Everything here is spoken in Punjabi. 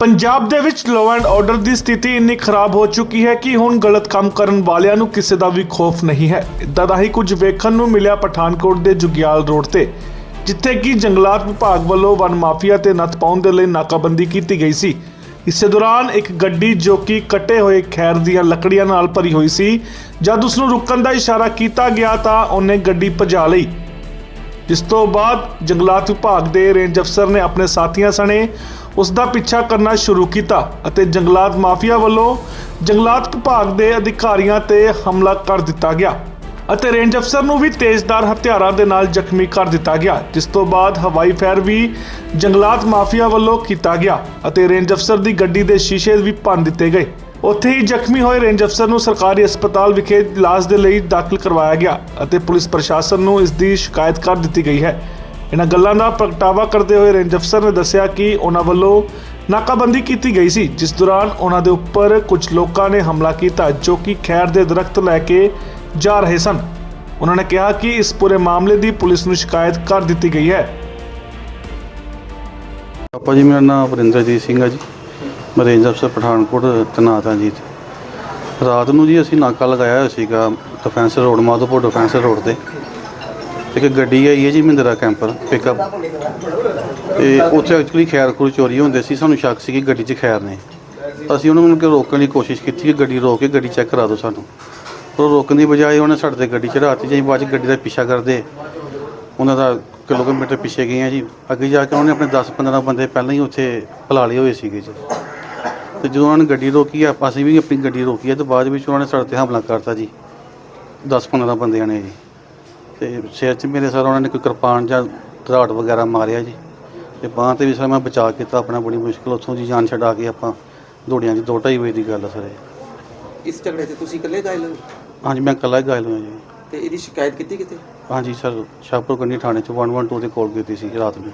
ਪੰਜਾਬ ਦੇ ਵਿੱਚ ਲਾਅ ਐਂਡ ਆਰਡਰ ਦੀ ਸਥਿਤੀ ਇੰਨੀ ਖਰਾਬ ਹੋ ਚੁੱਕੀ ਹੈ ਕਿ ਹੁਣ ਗਲਤ ਕੰਮ ਕਰਨ ਵਾਲਿਆਂ ਨੂੰ ਕਿਸੇ ਦਾ ਵੀ ਖੌਫ ਨਹੀਂ ਹੈ। ਇਦਾਂ ਦਾ ਹੀ ਕੁਝ ਵੇਖਣ ਨੂੰ ਮਿਲਿਆ ਪਠਾਨਕੋਟ ਦੇ ਜੁਗਿਆਲ ਰੋਡ ਤੇ, ਜਿੱਥੇ ਕਿ ਜੰਗਲਾਤ ਵਿਭਾਗ ਵੱਲੋਂ ਵਨ ਮਾਫੀਆ ਤੇ ਨੱਥ ਪਾਉਣ ਦੇ ਲਈ ਨਾਕਾਬੰਦੀ ਕੀਤੀ ਗਈ ਸੀ। ਇਸੇ ਦੌਰਾਨ ਇੱਕ ਗੱਡੀ ਜੋ ਕਿ ਕੱਟੇ ਹੋਏ ਖੈਰ ਦੀਆਂ ਲੱਕੜੀਆਂ ਨਾਲ ਭਰੀ ਹੋਈ ਸੀ, ਜਦ ਉਸ ਨੂੰ ਰੁਕਣ ਦਾ ਇਸ਼ਾਰਾ ਕੀਤਾ ਗਿਆ ਤਾਂ ਉਹਨੇ ਗੱਡੀ ਭਜਾ ਲਈ। ਜਿਸ ਤੋਂ ਬਾਅਦ ਜੰਗਲਾਤ ਵਿਭਾਗ ਦੇ ਰੇਂਜ ਅਫਸਰ ਨੇ ਆਪਣੇ ਸਾਥੀਆਂ ਸਣੇ ਉਸ ਦਾ ਪਿੱਛਾ ਕਰਨਾ ਸ਼ੁਰੂ ਕੀਤਾ ਅਤੇ ਜੰਗਲਾਤ ਮਾਫੀਆ ਵੱਲੋਂ ਜੰਗਲਾਤ ਵਿਭਾਗ ਦੇ ਅਧਿਕਾਰੀਆਂ ਤੇ ਹਮਲਾ ਕਰ ਦਿੱਤਾ ਗਿਆ ਅਤੇ ਰੇਂਜ ਅਫਸਰ ਨੂੰ ਵੀ ਤੇਜ਼ਧਾਰ ਹਥਿਆਰਾਂ ਦੇ ਨਾਲ ਜ਼ਖਮੀ ਕਰ ਦਿੱਤਾ ਗਿਆ, ਜਿਸ ਤੋਂ ਬਾਅਦ ਹਵਾਈ ਫਾਇਰ ਵੀ ਜੰਗਲਾਤ ਮਾਫੀਆ ਵੱਲੋਂ ਕੀਤਾ ਗਿਆ ਅਤੇ ਰੇਂਜ ਅਫਸਰ ਦੀ ਗੱਡੀ ਦੇ ਸ਼ੀਸ਼ੇ ਵੀ ਭੰਨ ਦਿੱਤੇ ਗਏ। ਉੱਥੇ ਹੀ ਜ਼ਖਮੀ ਹੋਏ ਰੇਂਜ ਅਫਸਰ ਨੂੰ ਸਰਕਾਰੀ ਹਸਪਤਾਲ ਵਿਖੇ ਇਲਾਜ ਦੇ ਲਈ ਦਾਖਲ ਕਰਵਾਇਆ ਗਿਆ ਅਤੇ ਪੁਲਿਸ ਪ੍ਰਸ਼ਾਸਨ ਨੂੰ ਇਸ ਦੀ ਸ਼ਿਕਾਇਤ ਕਰ ਦਿੱਤੀ ਗਈ ਹੈ। ਇਹਨਾਂ ਗੱਲਾਂ ਦਾ ਪ੍ਰਗਟਾਵਾ ਕਰਦੇ ਹੋਏ ਰੇਂਜ ਅਫਸਰ ਨੇ ਦੱਸਿਆ ਕਿ ਉਹਨਾਂ ਵੱਲੋਂ ਨਾਕਾਬੰਦੀ ਕੀਤੀ ਗਈ ਸੀ, ਜਿਸ ਦੌਰਾਨ ਉਹਨਾਂ ਦੇ ਉੱਪਰ ਕੁਝ ਲੋਕਾਂ ਨੇ ਹਮਲਾ ਕੀਤਾ, ਜੋ ਕਿ ਖੈਰ ਦੇ ਦਰਖਤ ਲੈ ਕੇ ਜਾ ਰਹੇ ਸਨ। ਉਹਨਾਂ ਨੇ ਕਿਹਾ ਕਿ ਇਸ ਪੂਰੇ ਮਾਮਲੇ ਦੀ ਪੁਲਿਸ ਨੂੰ ਸ਼ਿਕਾਇਤ ਕਰ ਦਿੱਤੀ ਗਈ ਹੈ। ਪਾਪਾ ਜੀ, ਮੇਰਾ ਨਾਮ ਵਰਿੰਦਰਜੀਤ ਸਿੰਘ ਹੈ ਜੀ। ਰੇਂਜ ਅਫਸਰ ਪਠਾਨਕੋਟ ਤੈਨਾਤ ਹਾਂ ਜੀ ਰਾਤ ਨੂੰ ਜੀ ਅਸੀਂ ਨਾਕਾ ਲਗਾਇਆ ਹੋਇਆ ਸੀਗਾ defence road Madhopur defence road ਤੇ। ਇੱਕ ਗੱਡੀ ਆਈ ਹੈ ਜੀ ਮਹਿੰਦਰਾ ਕੈਂਪਰ ਪਿਕਅਪ ਤੇ ਉੱਥੇ ਐਕਚੁਅਲੀ ਖੈਰ ਖੂਰ ਚੋਰੀ ਹੁੰਦੇ ਸੀ, ਸਾਨੂੰ ਸ਼ੱਕ ਸੀ ਕਿ ਗੱਡੀ 'ਚ ਖੈਰ ਨੇ। ਅਸੀਂ ਉਹਨਾਂ ਨੂੰ ਕਿ ਰੋਕਣ ਦੀ ਕੋਸ਼ਿਸ਼ ਕੀਤੀ ਕਿ ਗੱਡੀ ਰੋਕ ਕੇ ਗੱਡੀ ਚੈੱਕ ਕਰਾ ਦਿਓ ਸਾਨੂੰ। ਪਰ ਰੋਕਣ ਦੀ ਬਜਾਏ ਉਹਨੇ ਸਾਡੇ ਤੇ ਗੱਡੀ ਚੜਾਤੀ ਜੀ ਬਾਅਦ 'ਚ ਗੱਡੀ ਦਾ ਪਿੱਛਾ ਕਰਦੇ। ਉਹਨਾਂ ਦਾ ਕਿਲੋਮੀਟਰ ਪਿੱਛੇ ਗਏ ਆ ਜੀ। ਅੱਗੇ ਜਾ ਕੇ ਉਹਨੇ ਆਪਣੇ 10-15 ਬੰਦੇ ਪਹਿਲਾਂ ਹੀ ਉੱਥੇ ਪਲਾ ਲਏ ਹੋਏ ਸੀਗੇ ਜੀ। ਤੇ ਜਦੋਂ ਉਹਨਾਂ ਨੇ ਗੱਡੀ ਰੋਕੀ ਆ ਅਸੀਂ ਵੀ ਆਪਣੀ ਗੱਡੀ ਰੋਕੀ ਆ ਤੇ ਬਾਅਦ ਵਿੱਚ ਉਹਨਾਂ ਨੇ ਸਾਡੇ ਤੇ ਹਮਲਾ ਕਰਤਾ ਜੀ। 10-15 ਬੰਦਿਆਂ ਨੇ ਜੀ। ਤੇ ਸਿਰ 'ਚ ਮੇਰੇ ਸਰ ਉਹਨਾਂ ਨੇ ਕੋਈ ਕਿਰਪਾਨ ਜਾਂ ਧਰਾੜ ਵਗੈਰਾ ਮਾਰਿਆ ਜੀ। ਤੇ ਬਾਂਹ ਤੇ ਵੀ ਸਰ ਮੈਂ ਬਚਾ ਕੀਤਾ ਆਪਣਾ ਬੜੀ ਮੁਸ਼ਕਿਲ ਉੱਥੋਂ ਜੀ ਜਾਨ ਛਡਾ ਕੇ ਆਪਾਂ ਦੌੜੀਆਂ ਜੀ ਦੋ ਢਾਈ ਵਜੇ ਦੀ ਗੱਲ ਆ ਸਰ ਇਹ। ਇਸ ਝਗੜੇ 'ਚ ਤੁਸੀਂ ਇਕੱਲੇ ਘਾਇਲ ਹੋ? ਹਾਂਜੀ ਮੈਂ ਇਕੱਲਾ ਹੀ ਘਾਇਲ ਹੋਇਆ ਜੀ। ਤੇ ਇਹਦੀ ਸ਼ਿਕਾਇਤ ਕੀਤੀ ਕਿਤੇ? ਹਾਂਜੀ ਸਰ ਸ਼ਾਹਪੁਰ ਕੰਨੀ ਥਾਣੇ 'ਚ 112 ਤੇ ਕਾਲ ਕੀਤੀ ਸੀ ਰਾਤ ਨੂੰ।